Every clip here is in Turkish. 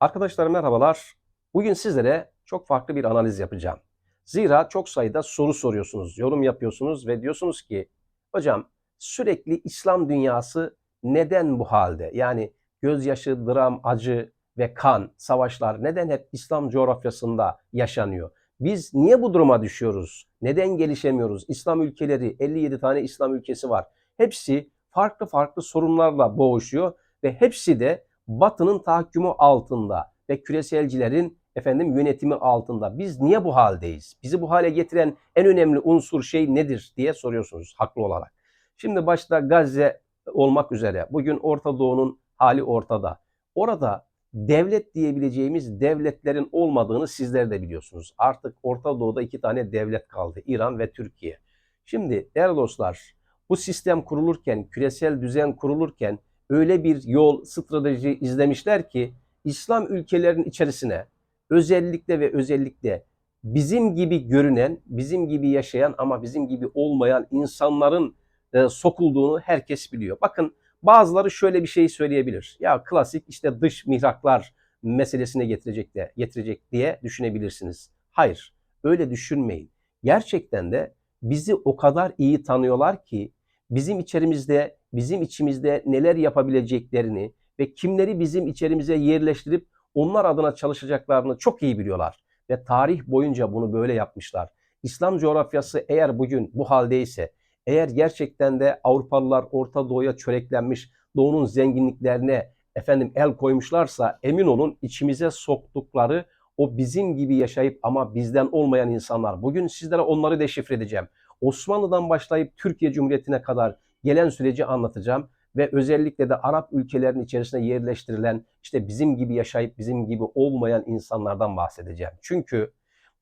Arkadaşlar merhabalar. Bugün sizlere çok farklı bir analiz yapacağım. Zira çok sayıda soru soruyorsunuz, yorum yapıyorsunuz ve diyorsunuz ki hocam sürekli İslam dünyası neden bu halde? Yani gözyaşı, dram, acı ve kan, savaşlar neden hep İslam coğrafyasında yaşanıyor? Biz niye bu duruma düşüyoruz? Neden gelişemiyoruz? İslam ülkeleri, 57 tane İslam ülkesi var. Hepsi farklı farklı sorunlarla boğuşuyor ve hepsi de Batı'nın tahakkümü altında ve küreselcilerin efendim yönetimi altında. Biz niye bu haldeyiz? Bizi bu hale getiren en önemli unsur şey nedir diye soruyorsunuz haklı olarak. Şimdi başta Gazze olmak üzere bugün Orta Doğu'nun hali ortada. Orada devlet diyebileceğimiz devletlerin olmadığını sizler de biliyorsunuz. Artık Orta Doğu'da iki tane devlet kaldı. İran ve Türkiye. Şimdi değerli dostlar bu sistem kurulurken, küresel düzen kurulurken öyle bir yol, strateji izlemişler ki İslam ülkelerinin içerisine özellikle ve özellikle bizim gibi görünen, bizim gibi yaşayan ama bizim gibi olmayan insanların e, sokulduğunu herkes biliyor. Bakın bazıları şöyle bir şey söyleyebilir. Ya klasik işte dış mihraklar meselesine getirecek de getirecek diye düşünebilirsiniz. Hayır, öyle düşünmeyin. Gerçekten de bizi o kadar iyi tanıyorlar ki bizim içerimizde, bizim içimizde neler yapabileceklerini ve kimleri bizim içerimize yerleştirip onlar adına çalışacaklarını çok iyi biliyorlar. Ve tarih boyunca bunu böyle yapmışlar. İslam coğrafyası eğer bugün bu haldeyse, eğer gerçekten de Avrupalılar Orta Doğu'ya çöreklenmiş, Doğu'nun zenginliklerine efendim el koymuşlarsa emin olun içimize soktukları o bizim gibi yaşayıp ama bizden olmayan insanlar. Bugün sizlere onları deşifre edeceğim. Osmanlı'dan başlayıp Türkiye Cumhuriyeti'ne kadar gelen süreci anlatacağım ve özellikle de Arap ülkelerinin içerisine yerleştirilen işte bizim gibi yaşayıp bizim gibi olmayan insanlardan bahsedeceğim. Çünkü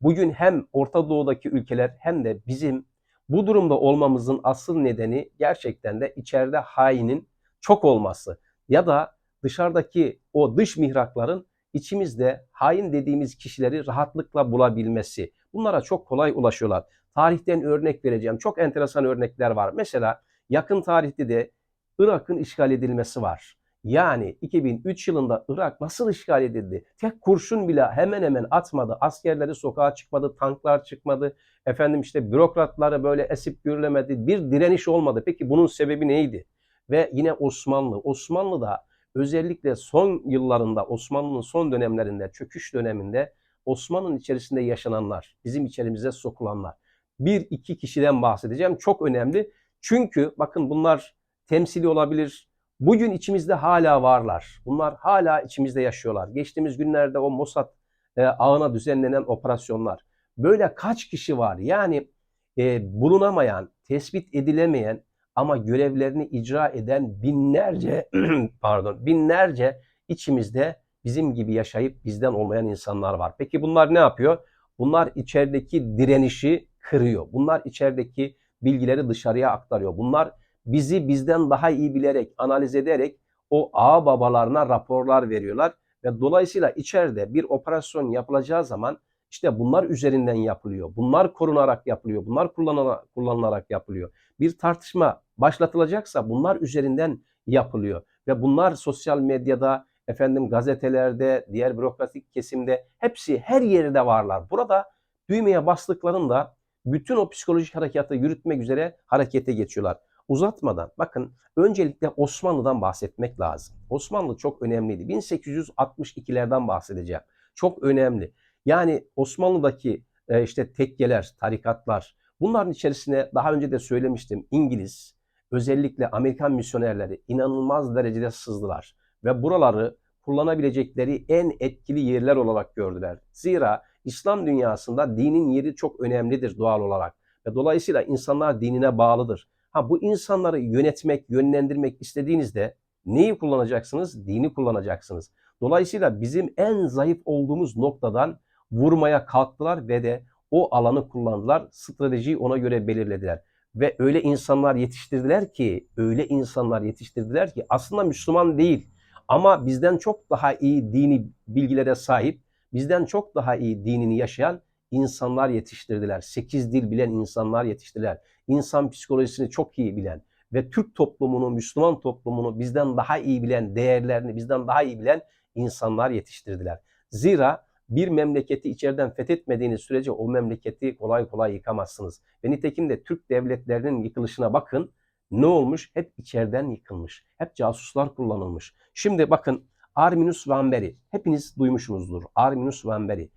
bugün hem Orta Doğu'daki ülkeler hem de bizim bu durumda olmamızın asıl nedeni gerçekten de içeride hainin çok olması ya da dışarıdaki o dış mihrakların içimizde hain dediğimiz kişileri rahatlıkla bulabilmesi. Bunlara çok kolay ulaşıyorlar. Tarihten örnek vereceğim. Çok enteresan örnekler var. Mesela yakın tarihte de Irak'ın işgal edilmesi var. Yani 2003 yılında Irak nasıl işgal edildi? Tek kurşun bile hemen hemen atmadı. Askerleri sokağa çıkmadı, tanklar çıkmadı. Efendim işte bürokratları böyle esip gürlemedi. Bir direniş olmadı. Peki bunun sebebi neydi? Ve yine Osmanlı. Osmanlı'da özellikle son yıllarında, Osmanlı'nın son dönemlerinde, çöküş döneminde Osmanlı'nın içerisinde yaşananlar, bizim içerimize sokulanlar. Bir iki kişiden bahsedeceğim. Çok önemli. Çünkü bakın bunlar temsili olabilir. Bugün içimizde hala varlar. Bunlar hala içimizde yaşıyorlar. Geçtiğimiz günlerde o Mossad e, ağına düzenlenen operasyonlar. Böyle kaç kişi var? Yani e, bulunamayan, tespit edilemeyen ama görevlerini icra eden binlerce pardon binlerce içimizde bizim gibi yaşayıp bizden olmayan insanlar var. Peki bunlar ne yapıyor? Bunlar içerideki direnişi kırıyor. Bunlar içerideki bilgileri dışarıya aktarıyor. Bunlar bizi bizden daha iyi bilerek, analiz ederek o ağa babalarına raporlar veriyorlar ve dolayısıyla içeride bir operasyon yapılacağı zaman işte bunlar üzerinden yapılıyor. Bunlar korunarak yapılıyor. Bunlar kullanılarak, kullanılarak yapılıyor. Bir tartışma başlatılacaksa bunlar üzerinden yapılıyor ve bunlar sosyal medyada, efendim gazetelerde, diğer bürokratik kesimde hepsi her yerde varlar. Burada düğmeye bastıklarında bütün o psikolojik harekatı yürütmek üzere harekete geçiyorlar. Uzatmadan bakın öncelikle Osmanlı'dan bahsetmek lazım. Osmanlı çok önemliydi. 1862'lerden bahsedeceğim. Çok önemli. Yani Osmanlı'daki e, işte tekkeler, tarikatlar bunların içerisine daha önce de söylemiştim İngiliz özellikle Amerikan misyonerleri inanılmaz derecede sızdılar ve buraları kullanabilecekleri en etkili yerler olarak gördüler. Zira İslam dünyasında dinin yeri çok önemlidir doğal olarak ve dolayısıyla insanlar dinine bağlıdır. Ha bu insanları yönetmek, yönlendirmek istediğinizde neyi kullanacaksınız? Dini kullanacaksınız. Dolayısıyla bizim en zayıf olduğumuz noktadan vurmaya kalktılar ve de o alanı kullandılar. Stratejiyi ona göre belirlediler. Ve öyle insanlar yetiştirdiler ki, öyle insanlar yetiştirdiler ki aslında Müslüman değil. Ama bizden çok daha iyi dini bilgilere sahip, bizden çok daha iyi dinini yaşayan insanlar yetiştirdiler. Sekiz dil bilen insanlar yetiştirdiler. İnsan psikolojisini çok iyi bilen ve Türk toplumunu, Müslüman toplumunu bizden daha iyi bilen, değerlerini bizden daha iyi bilen insanlar yetiştirdiler. Zira bir memleketi içeriden fethetmediğiniz sürece o memleketi kolay kolay yıkamazsınız. Ve nitekim de Türk devletlerinin yıkılışına bakın. Ne olmuş? Hep içeriden yıkılmış. Hep casuslar kullanılmış. Şimdi bakın Arminus Vanberi. Hepiniz duymuşsunuzdur. Arminus Vanberi.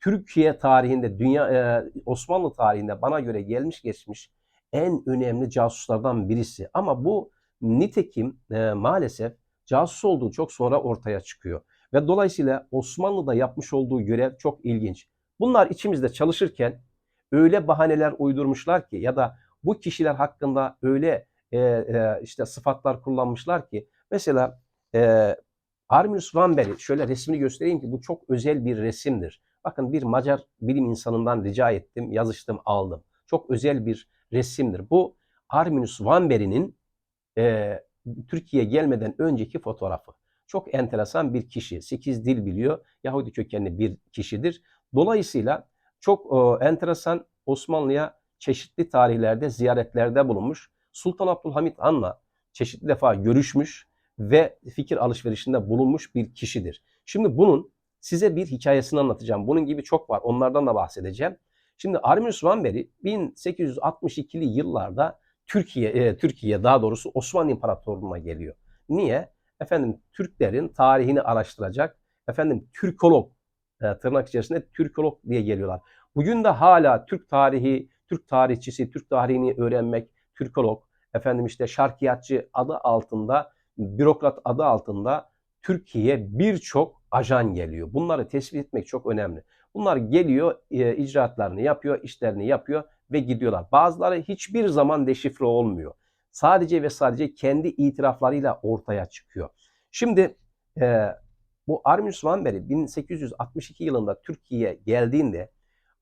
Türkiye tarihinde, dünya e, Osmanlı tarihinde bana göre gelmiş geçmiş en önemli casuslardan birisi. Ama bu nitekim e, maalesef casus olduğu çok sonra ortaya çıkıyor. Ve dolayısıyla Osmanlı'da yapmış olduğu görev çok ilginç. Bunlar içimizde çalışırken öyle bahaneler uydurmuşlar ki ya da bu kişiler hakkında öyle e, e, işte sıfatlar kullanmışlar ki mesela e, Arminus Vanberi şöyle resmini göstereyim ki bu çok özel bir resimdir. Bakın bir Macar bilim insanından rica ettim, yazıştım, aldım. Çok özel bir resimdir. Bu Arminus Vanberi'nin e, Türkiye gelmeden önceki fotoğrafı. Çok enteresan bir kişi. 8 dil biliyor. Yahudi kökenli bir kişidir. Dolayısıyla çok e, enteresan Osmanlı'ya çeşitli tarihlerde ziyaretlerde bulunmuş. Sultan Abdülhamit Han'la çeşitli defa görüşmüş ve fikir alışverişinde bulunmuş bir kişidir. Şimdi bunun size bir hikayesini anlatacağım. Bunun gibi çok var. Onlardan da bahsedeceğim. Şimdi Arminus Vanberi 1862'li yıllarda Türkiye e, Türkiye daha doğrusu Osmanlı İmparatorluğu'na geliyor. Niye? Efendim Türklerin tarihini araştıracak. Efendim Türkolog e, tırnak içerisinde Türkolog diye geliyorlar. Bugün de hala Türk tarihi, Türk tarihçisi, Türk tarihini öğrenmek, Türkolog, efendim işte şarkiyatçı adı altında, bürokrat adı altında Türkiye birçok ajan geliyor. Bunları tespit etmek çok önemli. Bunlar geliyor, e, icraatlarını yapıyor, işlerini yapıyor ve gidiyorlar. Bazıları hiçbir zaman deşifre olmuyor. Sadece ve sadece kendi itiraflarıyla ortaya çıkıyor. Şimdi e, bu Arminus Vanberi 1862 yılında Türkiye'ye geldiğinde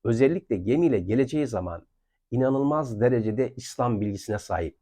özellikle gemiyle geleceği zaman inanılmaz derecede İslam bilgisine sahip.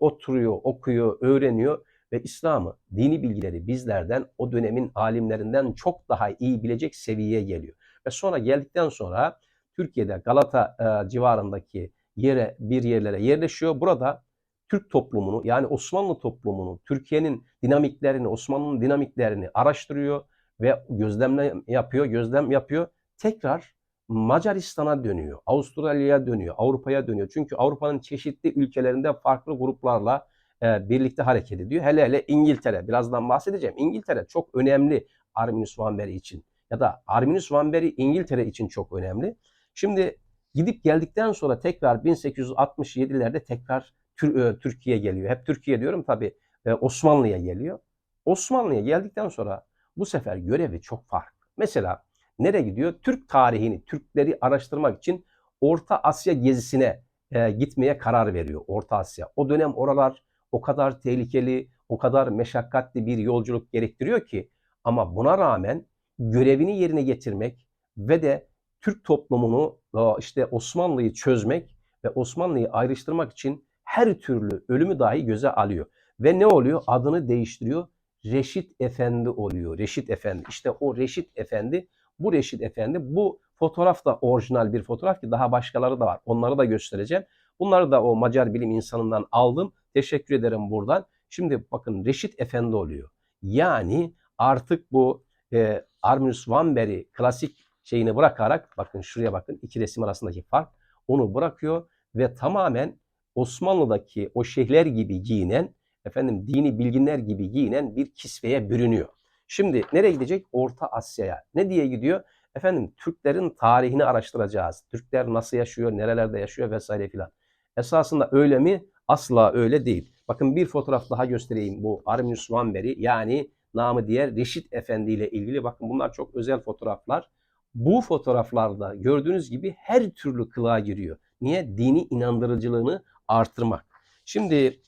Oturuyor, okuyor, öğreniyor ve İslam'ı, dini bilgileri bizlerden, o dönemin alimlerinden çok daha iyi bilecek seviyeye geliyor. Ve sonra geldikten sonra Türkiye'de Galata e, civarındaki yere bir yerlere yerleşiyor. Burada Türk toplumunu yani Osmanlı toplumunu, Türkiye'nin dinamiklerini, Osmanlı'nın dinamiklerini araştırıyor ve gözlemle yapıyor, gözlem yapıyor. Tekrar Macaristan'a dönüyor, Avustralya'ya dönüyor, Avrupa'ya dönüyor. Çünkü Avrupa'nın çeşitli ülkelerinde farklı gruplarla e, birlikte hareket ediyor. Hele hele İngiltere, birazdan bahsedeceğim. İngiltere çok önemli Arminus Vanberi için ya da Arminus Vanberi İngiltere için çok önemli. Şimdi gidip geldikten sonra tekrar 1867'lerde tekrar e, Türkiye geliyor. Hep Türkiye diyorum tabi e, Osmanlı'ya geliyor. Osmanlı'ya geldikten sonra bu sefer görevi çok farklı. Mesela nereye gidiyor? Türk tarihini, Türkleri araştırmak için Orta Asya gezisine e, gitmeye karar veriyor. Orta Asya. O dönem oralar o kadar tehlikeli, o kadar meşakkatli bir yolculuk gerektiriyor ki ama buna rağmen görevini yerine getirmek ve de Türk toplumunu işte Osmanlı'yı çözmek ve Osmanlı'yı ayrıştırmak için her türlü ölümü dahi göze alıyor. Ve ne oluyor? Adını değiştiriyor. Reşit Efendi oluyor. Reşit Efendi. İşte o Reşit Efendi, bu Reşit Efendi, bu fotoğraf da orijinal bir fotoğraf ki daha başkaları da var. Onları da göstereceğim. Bunları da o Macar bilim insanından aldım. Teşekkür ederim buradan. Şimdi bakın Reşit Efendi oluyor. Yani artık bu e, Arminus Vanberi klasik şeyini bırakarak bakın şuraya bakın iki resim arasındaki fark onu bırakıyor ve tamamen Osmanlı'daki o şeyhler gibi giyinen efendim dini bilginler gibi giyinen bir kisveye bürünüyor. Şimdi nereye gidecek? Orta Asya'ya. Ne diye gidiyor? Efendim Türklerin tarihini araştıracağız. Türkler nasıl yaşıyor, nerelerde yaşıyor vesaire filan. Esasında öyle mi? Asla öyle değil. Bakın bir fotoğraf daha göstereyim bu Arminus Vanberi yani namı diğer Reşit Efendi ile ilgili. Bakın bunlar çok özel fotoğraflar. Bu fotoğraflarda gördüğünüz gibi her türlü kılığa giriyor. Niye? Dini inandırıcılığını artırmak. Şimdi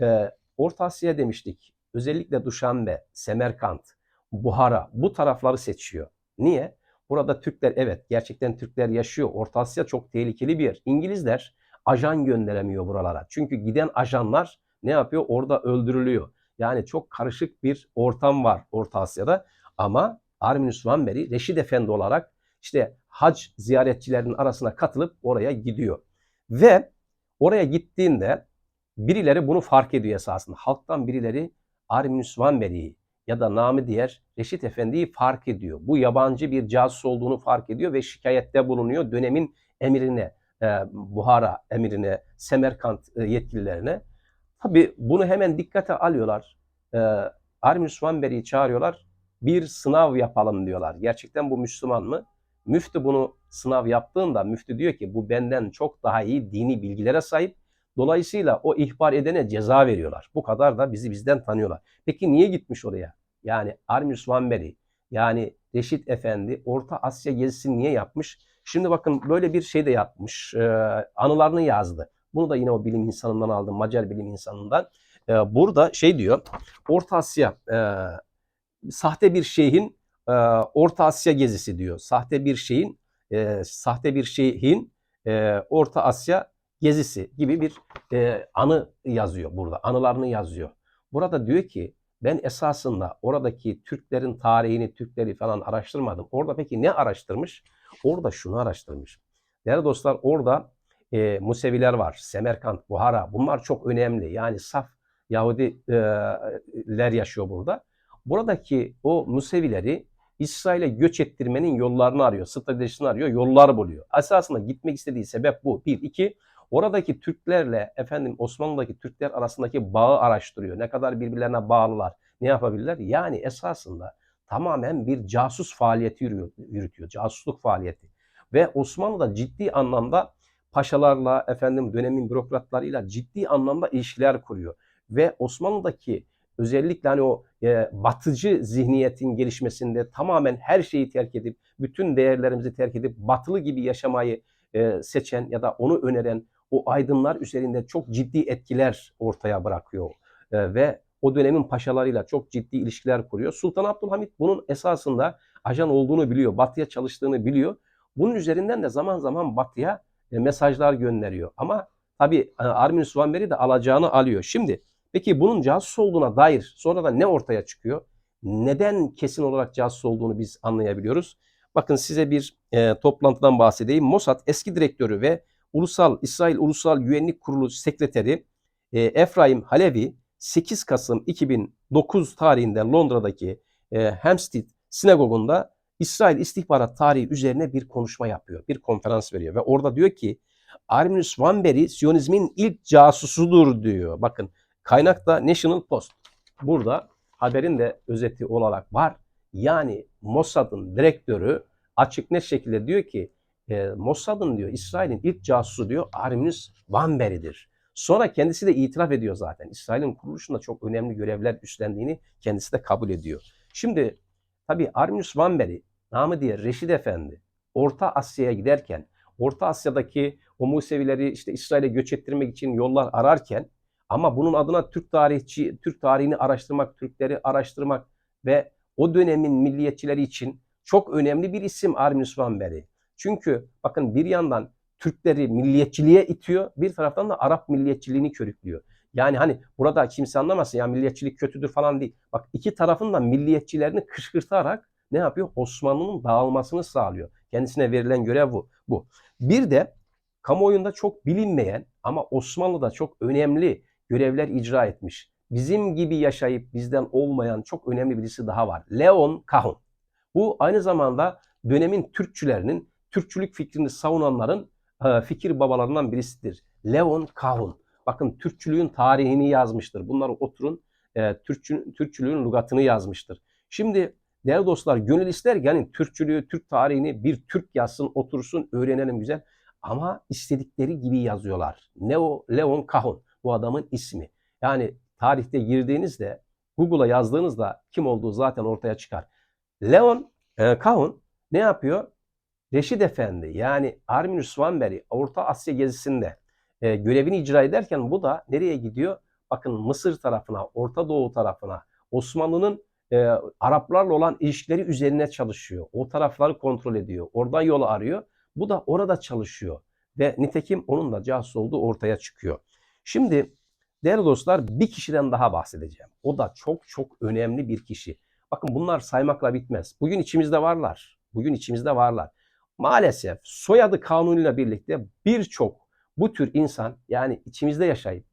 e, Orta Asya demiştik. Özellikle Duşanbe, Semerkant, Buhara bu tarafları seçiyor. Niye? Burada Türkler evet gerçekten Türkler yaşıyor. Orta Asya çok tehlikeli bir yer. İngilizler ajan gönderemiyor buralara. Çünkü giden ajanlar ne yapıyor? Orada öldürülüyor. Yani çok karışık bir ortam var Orta Asya'da. Ama Arminus Vanberi Reşid Efendi olarak işte hac ziyaretçilerinin arasına katılıp oraya gidiyor. Ve oraya gittiğinde birileri bunu fark ediyor esasında. Halktan birileri Arminus Vanberi'yi ya da namı diğer Reşit Efendi'yi fark ediyor. Bu yabancı bir casus olduğunu fark ediyor ve şikayette bulunuyor dönemin emirine, e, Buhara emirine, Semerkant e, yetkililerine. Tabi bunu hemen dikkate alıyorlar. E, Arminus Vanberi'yi çağırıyorlar. Bir sınav yapalım diyorlar. Gerçekten bu Müslüman mı? Müftü bunu sınav yaptığında müftü diyor ki bu benden çok daha iyi dini bilgilere sahip. Dolayısıyla o ihbar edene ceza veriyorlar. Bu kadar da bizi bizden tanıyorlar. Peki niye gitmiş oraya? Yani Armius Vanberi yani Reşit Efendi Orta Asya gezisini niye yapmış? Şimdi bakın böyle bir şey de yapmış. Ee, anılarını yazdı. Bunu da yine o bilim insanından aldım. Macar bilim insanından. Ee, burada şey diyor. Orta Asya e, sahte bir şeyhin e, Orta Asya gezisi diyor. Sahte bir şeyin e, sahte bir şeyhin e, Orta Asya gezisi gibi bir e, anı yazıyor burada. Anılarını yazıyor. Burada diyor ki ben esasında oradaki Türklerin tarihini, Türkleri falan araştırmadım. Orada peki ne araştırmış? Orada şunu araştırmış. Değerli dostlar orada e, Museviler var. Semerkant, Buhara bunlar çok önemli. Yani saf Yahudiler yaşıyor burada. Buradaki o Musevileri İsrail'e göç ettirmenin yollarını arıyor, stratejisini arıyor, yollar buluyor. Esasında gitmek istediği sebep bu. Bir, iki, oradaki Türklerle efendim Osmanlı'daki Türkler arasındaki bağı araştırıyor. Ne kadar birbirlerine bağlılar, ne yapabilirler? Yani esasında tamamen bir casus faaliyeti yürütüyor, casusluk faaliyeti. Ve Osmanlı'da ciddi anlamda paşalarla, efendim dönemin bürokratlarıyla ciddi anlamda ilişkiler kuruyor. Ve Osmanlı'daki özellikle hani o e, batıcı zihniyetin gelişmesinde tamamen her şeyi terk edip, bütün değerlerimizi terk edip batılı gibi yaşamayı e, seçen ya da onu öneren o aydınlar üzerinde çok ciddi etkiler ortaya bırakıyor. E, ve o dönemin paşalarıyla çok ciddi ilişkiler kuruyor. Sultan Abdülhamit bunun esasında ajan olduğunu biliyor, batıya çalıştığını biliyor. Bunun üzerinden de zaman zaman batıya e, mesajlar gönderiyor. Ama tabii e, Armin Suvanberi de alacağını alıyor. Şimdi Peki bunun casus olduğuna dair sonradan ne ortaya çıkıyor? Neden kesin olarak casus olduğunu biz anlayabiliyoruz. Bakın size bir e, toplantıdan bahsedeyim. Mossad eski direktörü ve Ulusal İsrail Ulusal Güvenlik Kurulu sekreteri e, Efraim Halevi 8 Kasım 2009 tarihinde Londra'daki e, Hampstead sinagogunda İsrail istihbarat tarihi üzerine bir konuşma yapıyor. Bir konferans veriyor ve orada diyor ki Arminus Vanberi Siyonizmin ilk casusudur diyor. Bakın Kaynak da National Post. Burada haberin de özeti olarak var. Yani Mossad'ın direktörü açık net şekilde diyor ki e, Mossad'ın diyor İsrail'in ilk casusu diyor Arminus Vanberi'dir. Sonra kendisi de itiraf ediyor zaten. İsrail'in kuruluşunda çok önemli görevler üstlendiğini kendisi de kabul ediyor. Şimdi tabi Arminus Vanberi namı diye Reşid Efendi Orta Asya'ya giderken Orta Asya'daki o Musevileri işte İsrail'e göç ettirmek için yollar ararken ama bunun adına Türk tarihçi, Türk tarihini araştırmak, Türkleri araştırmak ve o dönemin milliyetçileri için çok önemli bir isim Arminus Vanberi. Çünkü bakın bir yandan Türkleri milliyetçiliğe itiyor, bir taraftan da Arap milliyetçiliğini körüklüyor. Yani hani burada kimse anlamasın ya milliyetçilik kötüdür falan değil. Bak iki tarafın da milliyetçilerini kışkırtarak ne yapıyor? Osmanlı'nın dağılmasını sağlıyor. Kendisine verilen görev bu. bu. Bir de kamuoyunda çok bilinmeyen ama Osmanlı'da çok önemli görevler icra etmiş. Bizim gibi yaşayıp bizden olmayan çok önemli birisi daha var. Leon Kahun. Bu aynı zamanda dönemin Türkçülerinin, Türkçülük fikrini savunanların fikir babalarından birisidir. Leon Kahun. Bakın Türkçülüğün tarihini yazmıştır. Bunları oturun e, Türkçü, Türkçülüğün lügatını yazmıştır. Şimdi değerli dostlar gönül ister yani Türkçülüğü, Türk tarihini bir Türk yazsın, otursun, öğrenelim güzel. Ama istedikleri gibi yazıyorlar. Neo Leon Kahun bu adamın ismi. Yani tarihte girdiğinizde Google'a yazdığınızda kim olduğu zaten ortaya çıkar. Leon e, Kahun ne yapıyor? Reşid Efendi yani Arminus Vanberi Orta Asya gezisinde e, görevini icra ederken bu da nereye gidiyor? Bakın Mısır tarafına, Orta Doğu tarafına, Osmanlı'nın e, Araplarla olan ilişkileri üzerine çalışıyor. O tarafları kontrol ediyor. Oradan yolu arıyor. Bu da orada çalışıyor. Ve nitekim onun da casus olduğu ortaya çıkıyor. Şimdi değerli dostlar bir kişiden daha bahsedeceğim. O da çok çok önemli bir kişi. Bakın bunlar saymakla bitmez. Bugün içimizde varlar. Bugün içimizde varlar. Maalesef soyadı kanunuyla birlikte birçok bu tür insan yani içimizde yaşayıp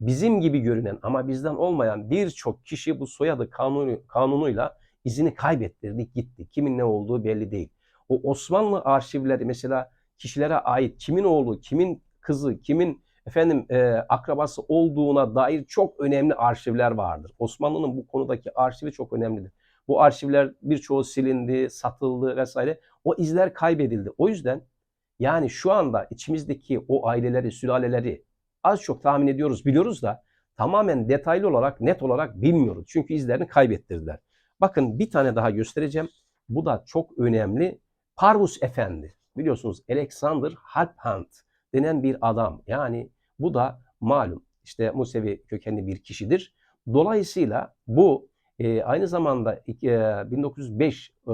bizim gibi görünen ama bizden olmayan birçok kişi bu soyadı kanunu, kanunuyla izini kaybettirdik gitti. Kimin ne olduğu belli değil. O Osmanlı arşivleri mesela kişilere ait kimin oğlu, kimin kızı, kimin efendim e, akrabası olduğuna dair çok önemli arşivler vardır. Osmanlı'nın bu konudaki arşivi çok önemlidir. Bu arşivler birçoğu silindi, satıldı vesaire. O izler kaybedildi. O yüzden yani şu anda içimizdeki o aileleri, sülaleleri az çok tahmin ediyoruz, biliyoruz da tamamen detaylı olarak, net olarak bilmiyoruz. Çünkü izlerini kaybettirdiler. Bakın bir tane daha göstereceğim. Bu da çok önemli. Parvus Efendi. Biliyorsunuz Alexander Halphand denen bir adam. Yani bu da malum işte Musevi kökenli bir kişidir. Dolayısıyla bu e, aynı zamanda e, 1905 e,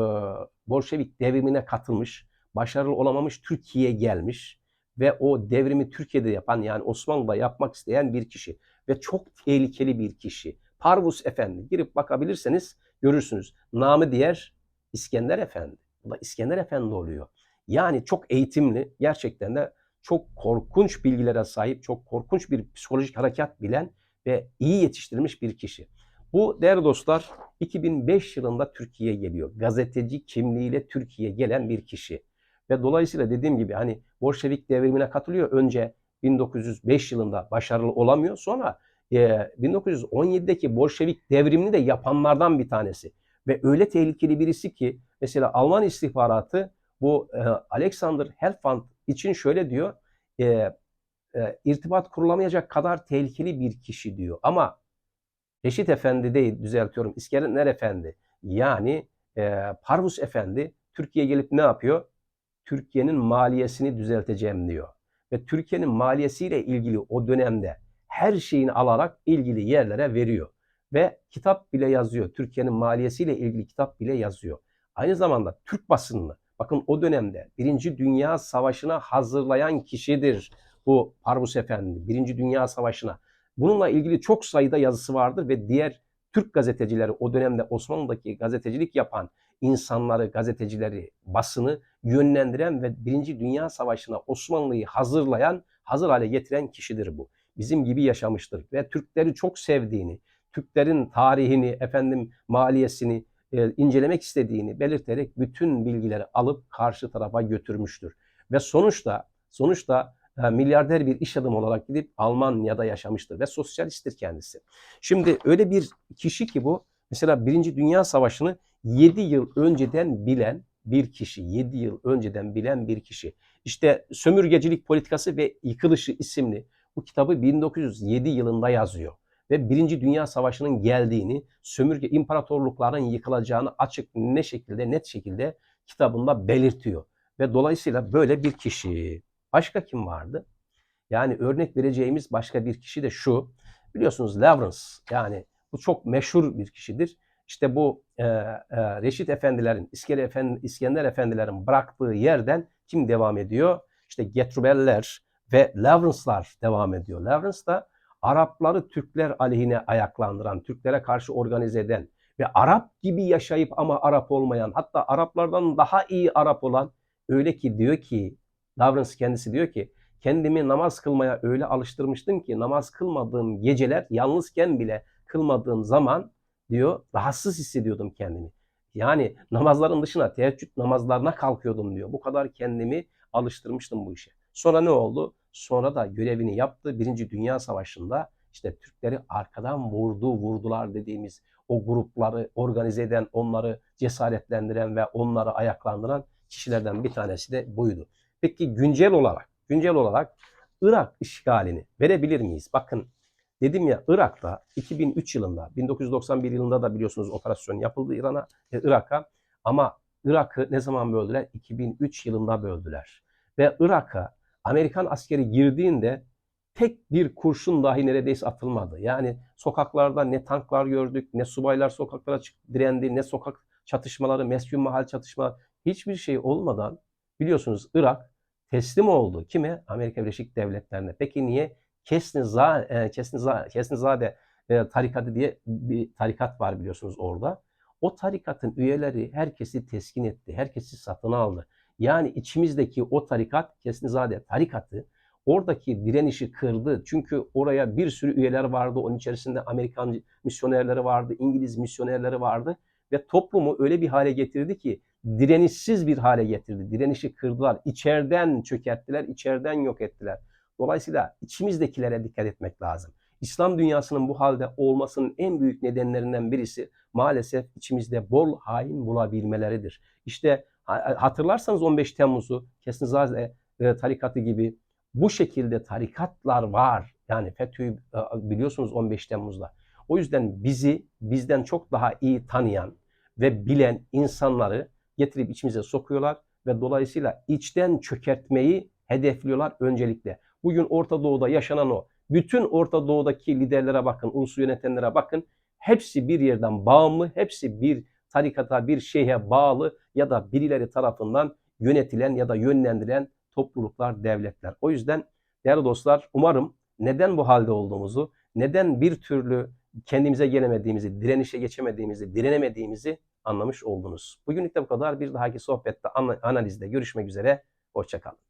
Bolşevik devrimine katılmış, başarılı olamamış Türkiye'ye gelmiş ve o devrimi Türkiye'de yapan yani Osmanlı'da yapmak isteyen bir kişi ve çok tehlikeli bir kişi. Parvus Efendi girip bakabilirseniz görürsünüz. Namı diğer İskender Efendi. Bu da İskender Efendi oluyor. Yani çok eğitimli, gerçekten de çok korkunç bilgilere sahip, çok korkunç bir psikolojik harekat bilen ve iyi yetiştirilmiş bir kişi. Bu değerli dostlar 2005 yılında Türkiye'ye geliyor. Gazeteci kimliğiyle Türkiye'ye gelen bir kişi. Ve dolayısıyla dediğim gibi hani Bolşevik devrimine katılıyor. Önce 1905 yılında başarılı olamıyor. Sonra e, 1917'deki Bolşevik devrimini de yapanlardan bir tanesi. Ve öyle tehlikeli birisi ki mesela Alman istihbaratı bu e, Alexander Helfand için şöyle diyor. E, e, irtibat kurulamayacak kadar tehlikeli bir kişi diyor. Ama Reşit Efendi değil düzeltiyorum. İskender Efendi yani e, Parvus Efendi Türkiye'ye gelip ne yapıyor? Türkiye'nin maliyesini düzelteceğim diyor. Ve Türkiye'nin maliyesiyle ilgili o dönemde her şeyini alarak ilgili yerlere veriyor. Ve kitap bile yazıyor. Türkiye'nin maliyesiyle ilgili kitap bile yazıyor. Aynı zamanda Türk basınını bakın o dönemde Birinci Dünya Savaşı'na hazırlayan kişidir bu Parvus Efendi. Birinci Dünya Savaşı'na. Bununla ilgili çok sayıda yazısı vardır ve diğer Türk gazetecileri o dönemde Osmanlı'daki gazetecilik yapan insanları, gazetecileri, basını yönlendiren ve Birinci Dünya Savaşı'na Osmanlı'yı hazırlayan, hazır hale getiren kişidir bu. Bizim gibi yaşamıştır ve Türkleri çok sevdiğini, Türklerin tarihini, efendim maliyesini e, incelemek istediğini belirterek bütün bilgileri alıp karşı tarafa götürmüştür. Ve sonuçta sonuçta milyarder bir iş adamı olarak gidip Almanya'da yaşamıştır ve sosyalisttir kendisi. Şimdi öyle bir kişi ki bu mesela Birinci Dünya Savaşı'nı 7 yıl önceden bilen bir kişi, 7 yıl önceden bilen bir kişi. İşte Sömürgecilik Politikası ve Yıkılışı isimli bu kitabı 1907 yılında yazıyor. Ve Birinci Dünya Savaşı'nın geldiğini, sömürge imparatorlukların yıkılacağını açık ne şekilde, net şekilde kitabında belirtiyor. Ve dolayısıyla böyle bir kişi. Başka kim vardı? Yani örnek vereceğimiz başka bir kişi de şu. Biliyorsunuz Lawrence yani bu çok meşhur bir kişidir. İşte bu e, e, Reşit Efendilerin, İskender, Efendi, İskender Efendilerin bıraktığı yerden kim devam ediyor? İşte Getrubeller ve Lawrence'lar devam ediyor. Lawrence da Arapları Türkler aleyhine ayaklandıran, Türklere karşı organize eden ve Arap gibi yaşayıp ama Arap olmayan, hatta Araplardan daha iyi Arap olan öyle ki diyor ki Lawrence kendisi diyor ki kendimi namaz kılmaya öyle alıştırmıştım ki namaz kılmadığım geceler yalnızken bile kılmadığım zaman diyor rahatsız hissediyordum kendimi. Yani namazların dışına teheccüd namazlarına kalkıyordum diyor. Bu kadar kendimi alıştırmıştım bu işe. Sonra ne oldu? Sonra da görevini yaptı. Birinci Dünya Savaşı'nda işte Türkleri arkadan vurdu, vurdular dediğimiz o grupları organize eden, onları cesaretlendiren ve onları ayaklandıran kişilerden bir tanesi de buydu. Peki güncel olarak, güncel olarak Irak işgalini verebilir miyiz? Bakın dedim ya Irak'ta 2003 yılında, 1991 yılında da biliyorsunuz operasyon yapıldı İran'a, e, Irak'a. Ama Irak'ı ne zaman böldüler? 2003 yılında böldüler. Ve Irak'a Amerikan askeri girdiğinde tek bir kurşun dahi neredeyse atılmadı. Yani sokaklarda ne tanklar gördük, ne subaylar sokaklara direndi, ne sokak çatışmaları, meskun mahal çatışma hiçbir şey olmadan biliyorsunuz Irak teslim oldu. Kime? Amerika Birleşik Devletleri'ne. Peki niye? Kesnizade, Kesnizade, Kesnizade e, tarikatı diye bir tarikat var biliyorsunuz orada. O tarikatın üyeleri herkesi teskin etti. Herkesi satın aldı. Yani içimizdeki o tarikat Kesnizade tarikatı oradaki direnişi kırdı. Çünkü oraya bir sürü üyeler vardı. Onun içerisinde Amerikan misyonerleri vardı, İngiliz misyonerleri vardı ve toplumu öyle bir hale getirdi ki direnişsiz bir hale getirdi. Direnişi kırdılar. İçeriden çökerttiler, içeriden yok ettiler. Dolayısıyla içimizdekilere dikkat etmek lazım. İslam dünyasının bu halde olmasının en büyük nedenlerinden birisi maalesef içimizde bol hain bulabilmeleridir. İşte ha- hatırlarsanız 15 Temmuz'u Kesnizade e, tarikatı gibi bu şekilde tarikatlar var. Yani FETÖ'yü e, biliyorsunuz 15 Temmuz'da. O yüzden bizi bizden çok daha iyi tanıyan ve bilen insanları getirip içimize sokuyorlar ve dolayısıyla içten çökertmeyi hedefliyorlar öncelikle. Bugün Orta Doğu'da yaşanan o. Bütün Orta Doğu'daki liderlere bakın, ulusu yönetenlere bakın. Hepsi bir yerden bağımlı, hepsi bir tarikata, bir şeyhe bağlı ya da birileri tarafından yönetilen ya da yönlendirilen topluluklar, devletler. O yüzden değerli dostlar umarım neden bu halde olduğumuzu, neden bir türlü kendimize gelemediğimizi, direnişe geçemediğimizi, direnemediğimizi anlamış oldunuz. Bugünlük de bu kadar. Bir dahaki sohbette, ana- analizde görüşmek üzere. Hoşçakalın.